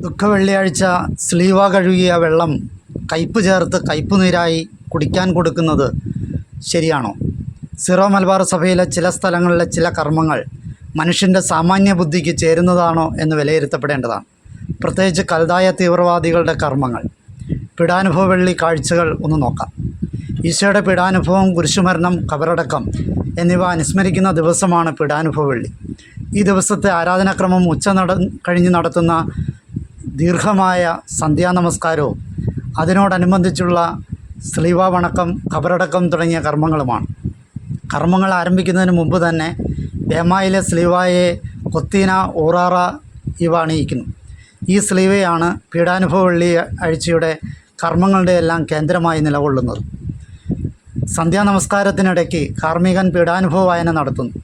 ദുഃഖവെള്ളിയാഴ്ച സ്ലീവ കഴുകിയ വെള്ളം കയ്പ് ചേർത്ത് കയ്പ് നീരായി കുടിക്കാൻ കൊടുക്കുന്നത് ശരിയാണോ? സിറോ മലബാർ സഭയിലെ ചില സ്ഥലങ്ങളിലെ ചില കർമ്മങ്ങൾ മനുഷ്യന്റെ സാമാന്യ ബുദ്ധിക്ക് ചേരുന്നതാണോ എന്ന് വിലയിരുത്തപ്പെടേണ്ടതാണ്. പ്രത്യേകിച്ച് കൽതായ തീവ്രവാദികളുടെ കർമ്മങ്ങൾ. പീഡാനുഭവ വെള്ളി കാഴ്ചകൾ ഒന്ന് നോക്കാം. ഈശോയുടെ പീഡാനുഭവം കുരിശുമരണം കബറടക്കം എന്നിവ അനുസ്മരിക്കുന്ന ദിവസമാണ് പീഡാനുഭവ വെള്ളി. ഈ ദിവസത്തെ ആരാധനാക്രമം ഉച്ച നട കഴിഞ്ഞ് നടത്തുന്ന ദീർഘമായ സന്ധ്യാനമസ്കാരവും അതിനോടനുബന്ധിച്ചുള്ള സ്ലീവാവണക്കം കബറടക്കം തുടങ്ങിയ കർമ്മങ്ങളുമാണ്. കർമ്മങ്ങൾ ആരംഭിക്കുന്നതിന് മുമ്പ് തന്നെ ബേമായിലെ സ്ലീവായെ കൊത്തീന ഊറാറ ഇവ അണിയിക്കുന്നു. ഈ സ്ലീവയാണ് പീഡാനുഭവ വെള്ളി ആഴ്ചയുടെ കർമ്മങ്ങളുടെ എല്ലാം കേന്ദ്രമായി നിലകൊള്ളുന്നത്. സന്ധ്യാനമസ്കാരത്തിനിടയ്ക്ക് കാർമ്മികൻ പീഡാനുഭവ വായന നടത്തുന്നു.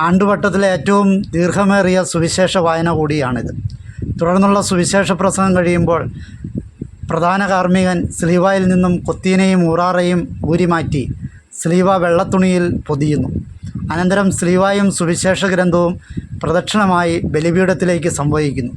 ആണ്ടുവട്ടത്തിലെ ഏറ്റവും ദീർഘമേറിയ സുവിശേഷ വായന കൂടിയാണിത്. തുടർന്നുള്ള സുവിശേഷ പ്രസംഗം കഴിയുമ്പോൾ പ്രധാന കാർമ്മികൻ സ്ലീവായിൽ നിന്നും കൊത്തീനയും ഊറാറയും ഊരിമാറ്റി സ്ലീവ വെള്ളത്തുണിയിൽ പൊതിയുന്നു. അനന്തരം സ്ലീവായും സുവിശേഷ ഗ്രന്ഥവും പ്രദക്ഷിണമായി ബലിപീഠത്തിലേക്ക് സംവഹിക്കുന്നു.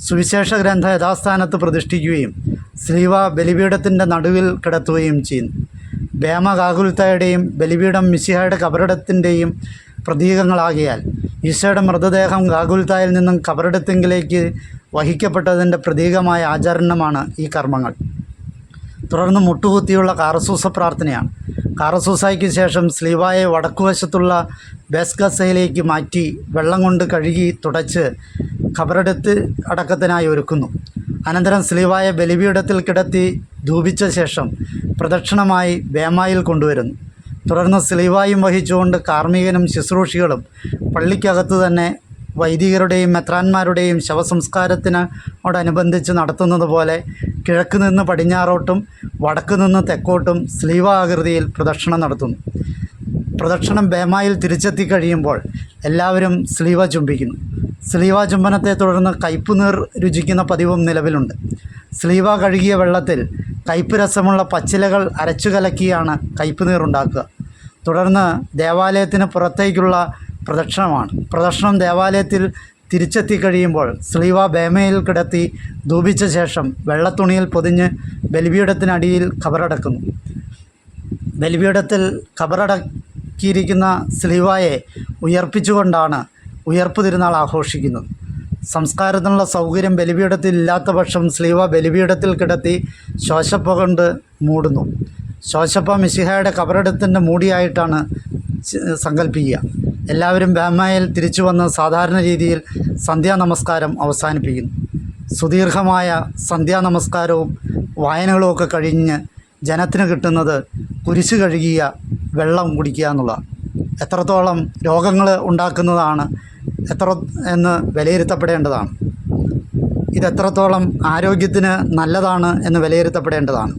സുവിശേഷ ഗ്രന്ഥ യഥാസ്ഥാനത്ത് പ്രതിഷ്ഠിക്കുകയും സ്ലീവ ബലിപീഠത്തിന്റെ നടുവിൽ കിടത്തുകയും ചെയ്യുന്നു. ബേമ കാകുൽത്തയുടെയും ബലിപീഠം മിശിഹയുടെ കബറിടത്തിന്റെയും പ്രതീകങ്ങളാകിയാൽ ഈശോയുടെ മൃതദേഹം ഗാകുൽത്തായിൽ നിന്നും കബറിടത്തെങ്കിലേക്ക് വഹിക്കപ്പെട്ടതിന്റെ പ്രതീകമായ ആചരണമാണ് ഈ കർമ്മങ്ങൾ. തുടർന്ന് മുട്ടുകുത്തിയുള്ള കാറസൂസ പ്രാർത്ഥനയാണ്. കാറസൂസായ്ക്ക് ശേഷം സ്ലീവായെ വടക്കുവശത്തുള്ള ബേസ്ഗസയിലേക്ക് മാറ്റി വെള്ളം കൊണ്ട് കഴുകി തുടച്ച് ഖബറെടുത്ത് അടക്കത്തിനായി ഒരുക്കുന്നു. അനന്തരം സ്ലീവായെ ബലിപീഠത്തിൽ കിടത്തി ധൂപിച്ച ശേഷം പ്രദക്ഷിണമായി ബേമായിൽ കൊണ്ടുവരുന്നു. തുടർന്ന് സ്ലീവായും വഹിച്ചുകൊണ്ട് കാർമ്മികനും ശുശ്രൂഷികളും പള്ളിക്കകത്ത് തന്നെ വൈദികരുടെയും മെത്രാന്മാരുടെയും ശവസംസ്കാരത്തിനോടനുബന്ധിച്ച് നടത്തുന്നത് പോലെ കിഴക്ക് നിന്ന് പടിഞ്ഞാറോട്ടും വടക്ക് നിന്ന് തെക്കോട്ടും സ്ലീവ ആകൃതിയിൽ പ്രദക്ഷിണം നടത്തുന്നു. പ്രദക്ഷിണം ബേമായിൽ തിരിച്ചെത്തി കഴിയുമ്പോൾ എല്ലാവരും സ്ലീവ ചുംബിക്കുന്നു. സ്ലീവ ചുംബനത്തെ തുടർന്ന് കയ്പുനീർ രുചിക്കുന്ന പതിവും നിലവിലുണ്ട്. സ്ലീവ കഴുകിയ വെള്ളത്തിൽ കയ്പ് രസമുള്ള പച്ചിലകൾ അരച്ചു കലക്കിയാണ് കയ്പ് നീർ ഉണ്ടാക്കുക. തുടർന്ന് ദേവാലയത്തിന് പുറത്തേക്കുള്ള പ്രദക്ഷിണമാണ്. പ്രദക്ഷിണം ദേവാലയത്തിൽ തിരിച്ചെത്തി കഴിയുമ്പോൾ സ്ലീവ ബേമയിൽ കിടത്തി ധൂപിച്ച ശേഷം വെള്ളത്തുണിയിൽ പൊതിഞ്ഞ് ബലിപീഠത്തിനടിയിൽ ഖബറടക്കുന്നു ബലിപീഠത്തിൽ ഖബറടക്കിയിരിക്കുന്ന സ്ലീവായെ ഉയർപ്പിച്ചുകൊണ്ടാണ് ഉയർപ്പ് തിരുനാൾ ആഘോഷിക്കുന്നത്. സംസ്കാരത്തിനുള്ള സൗകര്യം ബലിപീഠത്തിൽ ഇല്ലാത്ത പക്ഷം സ്ലീവ ബലിപീഠത്തിൽ കിടത്തി ശ്വാസപ്പ കൊണ്ട് മൂടുന്നു. ശോശപ്പ മിശിഹയുടെ കബറിടത്തിന്റെ മൂടിയായിട്ടാണ് സങ്കല്പിക്കുക എല്ലാവരും ബാമയിൽ തിരിച്ചു വന്ന് സാധാരണ രീതിയിൽ സന്ധ്യാനമസ്കാരം അവസാനിപ്പിക്കുന്നു. സുദീർഘമായ സന്ധ്യാനമസ്കാരവും വായനകളുമൊക്കെ കഴിഞ്ഞ് ജനത്തിന് കിട്ടുന്നത് കുരിശ് കഴുകിയ വെള്ളം കുടിക്കുക എന്നുള്ളതാണ്. എത്രത്തോളം രോഗങ്ങൾ ഉണ്ടാക്കുന്നതാണ് എത്ര എന്ന് വിലയിരുത്തപ്പെടേണ്ടതാണ്. ഇതെത്രത്തോളം ആരോഗ്യത്തിന് നല്ലതാണ് എന്ന് വിലയിരുത്തപ്പെടേണ്ടതാണ്.